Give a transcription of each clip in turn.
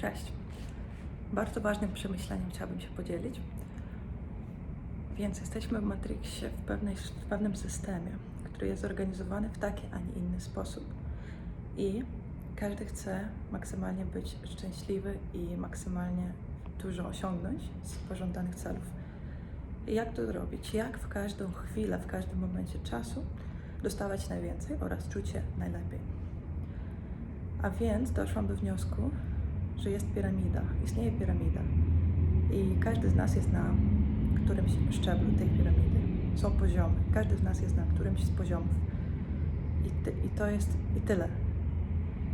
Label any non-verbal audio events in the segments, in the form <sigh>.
Cześć. Bardzo ważnym przemyśleniem chciałabym się podzielić. Więc jesteśmy w Matrixie, w, pewnej, w pewnym systemie, który jest zorganizowany w taki, a nie inny sposób. I każdy chce maksymalnie być szczęśliwy i maksymalnie dużo osiągnąć z pożądanych celów. I jak to zrobić? Jak w każdą chwilę, w każdym momencie czasu dostawać najwięcej oraz czuć się najlepiej. A więc doszłam do wniosku, że jest piramida, istnieje piramida i każdy z nas jest na którymś szczeblu tej piramidy. Są poziomy, każdy z nas jest na którymś z poziomów. I, ty, i to jest i tyle.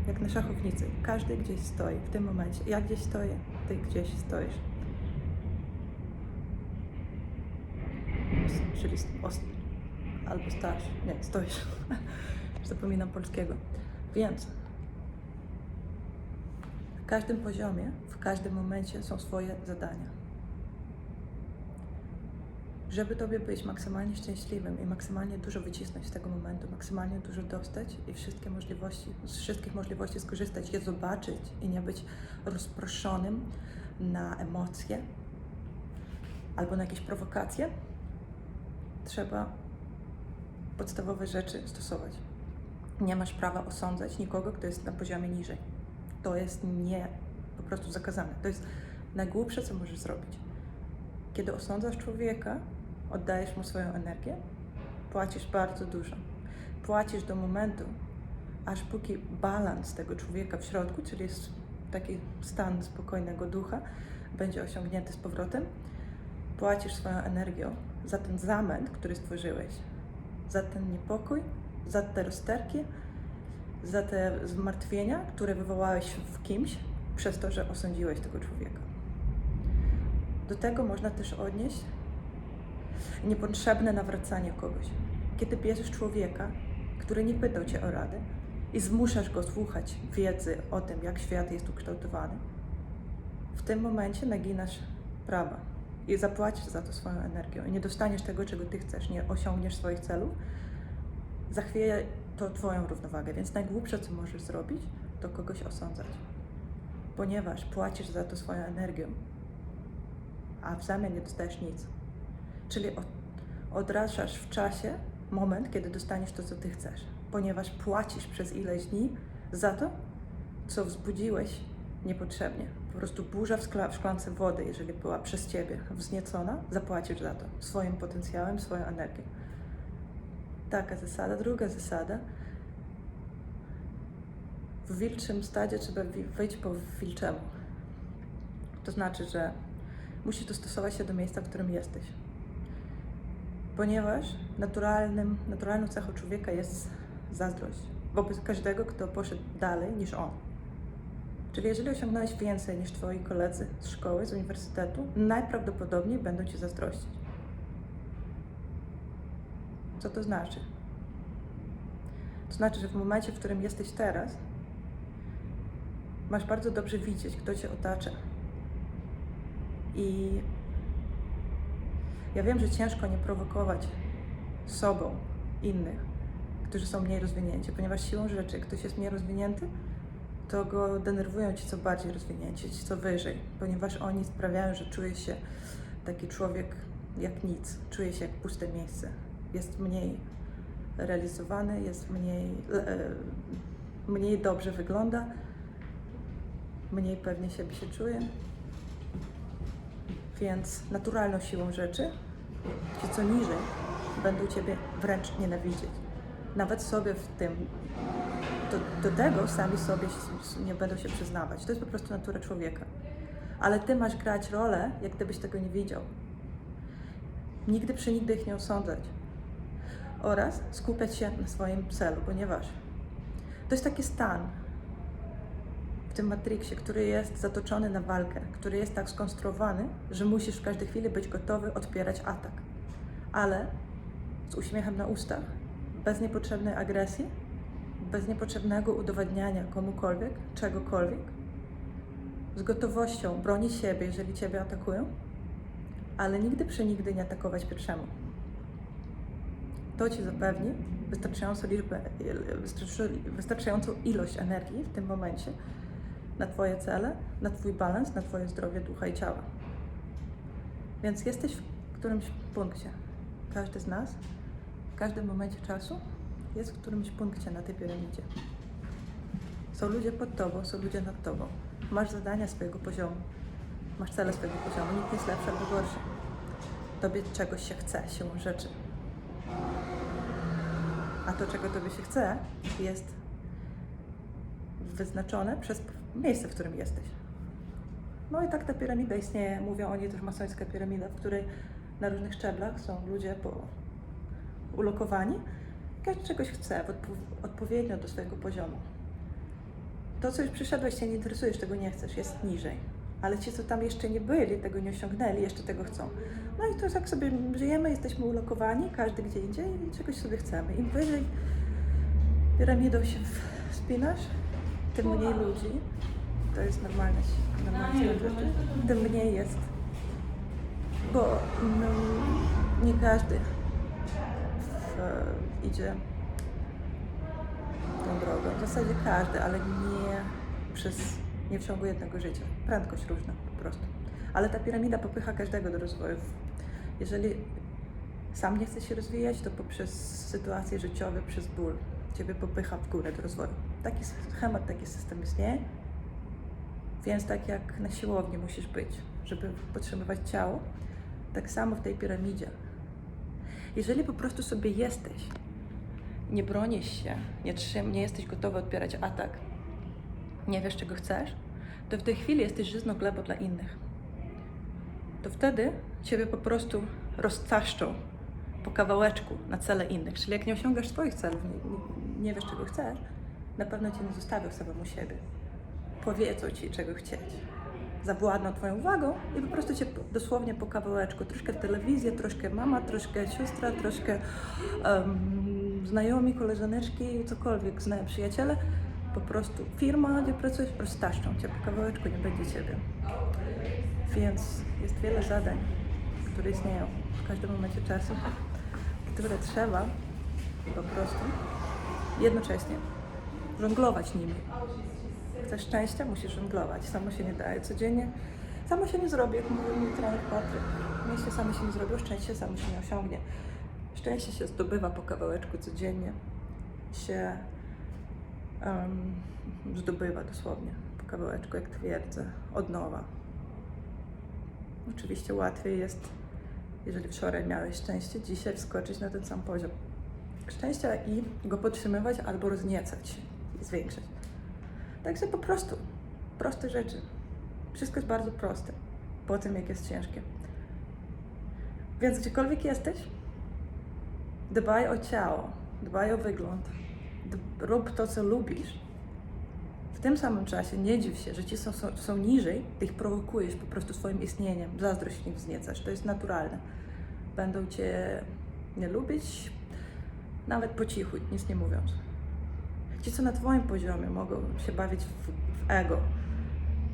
Jak na szachownicy. Każdy gdzieś stoi w tym momencie. Ja gdzieś stoję, ty gdzieś stoisz. Czyli os- albo stasz, nie, stoisz. <laughs> Zapominam polskiego. Więc w każdym poziomie, w każdym momencie są swoje zadania. Żeby Tobie być maksymalnie szczęśliwym i maksymalnie dużo wycisnąć z tego momentu, maksymalnie dużo dostać i wszystkie możliwości, z wszystkich możliwości skorzystać, je zobaczyć i nie być rozproszonym na emocje albo na jakieś prowokacje, trzeba podstawowe rzeczy stosować. Nie masz prawa osądzać nikogo, kto jest na poziomie niżej to jest nie po prostu zakazane. To jest najgłupsze, co możesz zrobić. Kiedy osądzasz człowieka, oddajesz mu swoją energię, płacisz bardzo dużo. Płacisz do momentu, aż póki balans tego człowieka w środku, czyli jest taki stan spokojnego ducha, będzie osiągnięty z powrotem, płacisz swoją energią za ten zamęt, który stworzyłeś, za ten niepokój, za te rozterki, za te zmartwienia, które wywołałeś w kimś przez to, że osądziłeś tego człowieka. Do tego można też odnieść niepotrzebne nawracanie kogoś. Kiedy bierzesz człowieka, który nie pytał cię o radę i zmuszasz go słuchać wiedzy o tym, jak świat jest ukształtowany, w tym momencie naginasz prawa i zapłacisz za to swoją energią i nie dostaniesz tego, czego ty chcesz, nie osiągniesz swoich celów, za chwilę to Twoją równowagę. Więc najgłupsze, co możesz zrobić, to kogoś osądzać. Ponieważ płacisz za to swoją energią, a w zamian nie dostajesz nic. Czyli od, odrażasz w czasie moment, kiedy dostaniesz to, co Ty chcesz. Ponieważ płacisz przez ileś dni za to, co wzbudziłeś niepotrzebnie. Po prostu burza w, skla, w szklance wody, jeżeli była przez Ciebie wzniecona, zapłacisz za to swoim potencjałem, swoją energią. Taka zasada. Druga zasada. W wilczym stadzie trzeba wyjść po wilczemu. To znaczy, że musisz dostosować się do miejsca, w którym jesteś. Ponieważ naturalnym, naturalną cechą człowieka jest zazdrość wobec każdego, kto poszedł dalej niż on. Czyli jeżeli osiągnąłeś więcej niż twoi koledzy z szkoły, z uniwersytetu, najprawdopodobniej będą ci zazdrościć. Co to znaczy? To znaczy, że w momencie, w którym jesteś teraz, masz bardzo dobrze widzieć, kto cię otacza. I ja wiem, że ciężko nie prowokować sobą innych, którzy są mniej rozwinięci, ponieważ siłą rzeczy, ktoś jest mniej rozwinięty, to go denerwują ci co bardziej rozwinięci, ci co wyżej, ponieważ oni sprawiają, że czuje się taki człowiek jak nic, czuje się jak puste miejsce. Jest mniej realizowany, jest mniej, e, mniej dobrze wygląda, mniej pewnie siebie się czuje. Więc naturalną siłą rzeczy, ci co niżej, będą ciebie wręcz nienawidzieć. Nawet sobie w tym, do, do tego sami sobie nie będą się przyznawać. To jest po prostu natura człowieka. Ale ty masz grać rolę, jak gdybyś tego nie widział. Nigdy przy nigdy ich nie osądzać oraz skupiać się na swoim celu, ponieważ to jest taki stan w tym Matrixie, który jest zatoczony na walkę, który jest tak skonstruowany, że musisz w każdej chwili być gotowy odpierać atak, ale z uśmiechem na ustach, bez niepotrzebnej agresji, bez niepotrzebnego udowadniania komukolwiek, czegokolwiek, z gotowością bronić siebie, jeżeli ciebie atakują, ale nigdy przenigdy nie atakować pierwszemu to ci zapewni wystarczającą liczbę, wystarczającą ilość energii w tym momencie, na Twoje cele, na Twój balans, na Twoje zdrowie ducha i ciała. Więc jesteś w którymś punkcie. Każdy z nas w każdym momencie czasu jest w którymś punkcie na tej piramidzie. Są ludzie pod tobą, są ludzie nad tobą. Masz zadania swojego poziomu, masz cele swojego poziomu. Nikt nie jest lepszy albo gorszy. Tobie czegoś się chce, siłą rzeczy. A to, czego tobie się chce, jest wyznaczone przez miejsce, w którym jesteś. No i tak ta piramida istnieje. Mówią o niej też masońska piramida, w której na różnych szczeblach są ludzie po ulokowani. Każdy czegoś chce odpo- odpowiednio do swojego poziomu. To, co już przyszedłeś, cię nie interesujesz, tego nie chcesz, jest niżej. Ale ci, co tam jeszcze nie byli, tego nie osiągnęli, jeszcze tego chcą. No i to jak sobie żyjemy, jesteśmy ulokowani, każdy gdzie indziej i czegoś sobie chcemy. Im wyżej piramidą się wspinasz, tym mniej ludzi. To jest normalne, normalne rzeczy. Tym mniej jest. Bo no, nie każdy w, idzie tą drogą. W zasadzie każdy, ale nie przez nie w ciągu jednego życia. Prędkość różna po prostu. Ale ta piramida popycha każdego do rozwoju. Jeżeli sam nie chcesz się rozwijać, to poprzez sytuacje życiowe, przez ból ciebie popycha w górę do rozwoju. Taki schemat, taki system istnieje. Więc tak jak na siłowni musisz być, żeby podtrzymywać ciało, tak samo w tej piramidzie. Jeżeli po prostu sobie jesteś, nie bronisz się, nie, trzym, nie jesteś gotowy odpierać atak, nie wiesz czego chcesz, to w tej chwili jesteś żyzną glebą dla innych. To wtedy ciebie po prostu roztaszczą po kawałeczku na cele innych. Czyli jak nie osiągasz swoich celów, nie, nie, wiesz czego chcesz, na pewno cię nie zostawią samemu siebie. Powiedzą ci czego chcieć. Zawładną twoją uwagą i po prostu cię dosłownie po kawałeczku. Troszkę telewizję, troszkę mama, troszkę siostra, troszkę um, znajomi, koleżaneczki, cokolwiek, znają przyjaciele. Po prostu firma, gdzie pracujesz, roztaszczą cię po kawałeczku, nie będzie ciebie. Więc jest wiele zadań, które istnieją w każdym momencie czasu, które trzeba po prostu jednocześnie żonglować nimi. Chcesz szczęścia, musisz żonglować. Samo się nie daje codziennie. Samo się nie zrobi, jak mówił mój trener Patryk. Myśli same się nie zrobią, szczęście samo się nie osiągnie. Szczęście się zdobywa po kawałeczku codziennie. Się um, zdobywa dosłownie po kawałeczku, jak twierdzę, od nowa. Oczywiście łatwiej jest, jeżeli wczoraj miałeś szczęście, dzisiaj wskoczyć na ten sam poziom szczęścia i go podtrzymywać albo rozniecać i zwiększać. Także po prostu proste rzeczy. Wszystko jest bardzo proste po tym, jak jest ciężkie. Więc gdziekolwiek jesteś, dbaj o ciało, dbaj o wygląd, rób to, co lubisz. W tym samym czasie nie dziw się, że ci są, są, są niżej, ty ich prowokujesz po prostu swoim istnieniem, zazdrość w nich wzniecasz. To jest naturalne. Będą cię nie lubić, nawet po cichu, nic nie mówiąc. Ci, co na Twoim poziomie mogą się bawić w, w ego,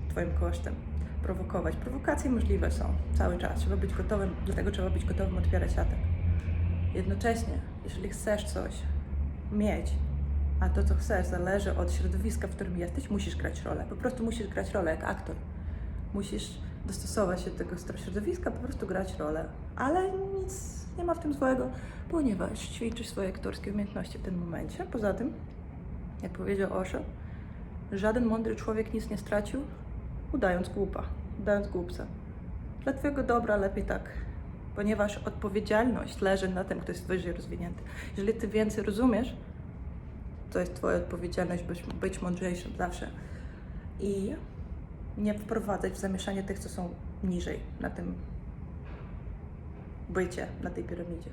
Twoim kosztem, prowokować. Prowokacje możliwe są cały czas. Trzeba być gotowym, dlatego trzeba być gotowym odpierać atak. Jednocześnie, jeżeli chcesz coś mieć, a to, co chcesz, zależy od środowiska, w którym jesteś, musisz grać rolę. Po prostu musisz grać rolę jak aktor. Musisz dostosować się do tego środowiska, po prostu grać rolę. Ale nic nie ma w tym złego, ponieważ ćwiczysz swoje aktorskie umiejętności w tym momencie. Poza tym, jak powiedział Osho, żaden mądry człowiek nic nie stracił, udając głupa, udając głupca. Dla Twojego dobra lepiej tak, ponieważ odpowiedzialność leży na tym, kto jest wyżej rozwinięty. Jeżeli Ty więcej rozumiesz, to jest Twoja odpowiedzialność być, być mądrzejszym zawsze. I nie wprowadzać w zamieszanie tych, co są niżej na tym bycie, na tej piramidzie.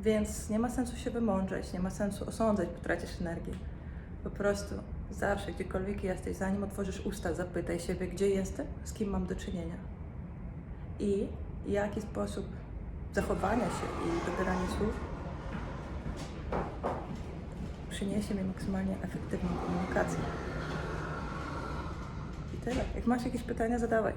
Więc nie ma sensu się wymądrzeć, nie ma sensu osądzać, bo tracisz energię. Po prostu zawsze, gdziekolwiek jesteś, zanim otworzysz usta, zapytaj siebie, gdzie jestem, z kim mam do czynienia. I jaki sposób zachowania się i dobierania słów przyniesie mi maksymalnie efektywną komunikację. I tyle. Jak masz jakieś pytania, zadawaj.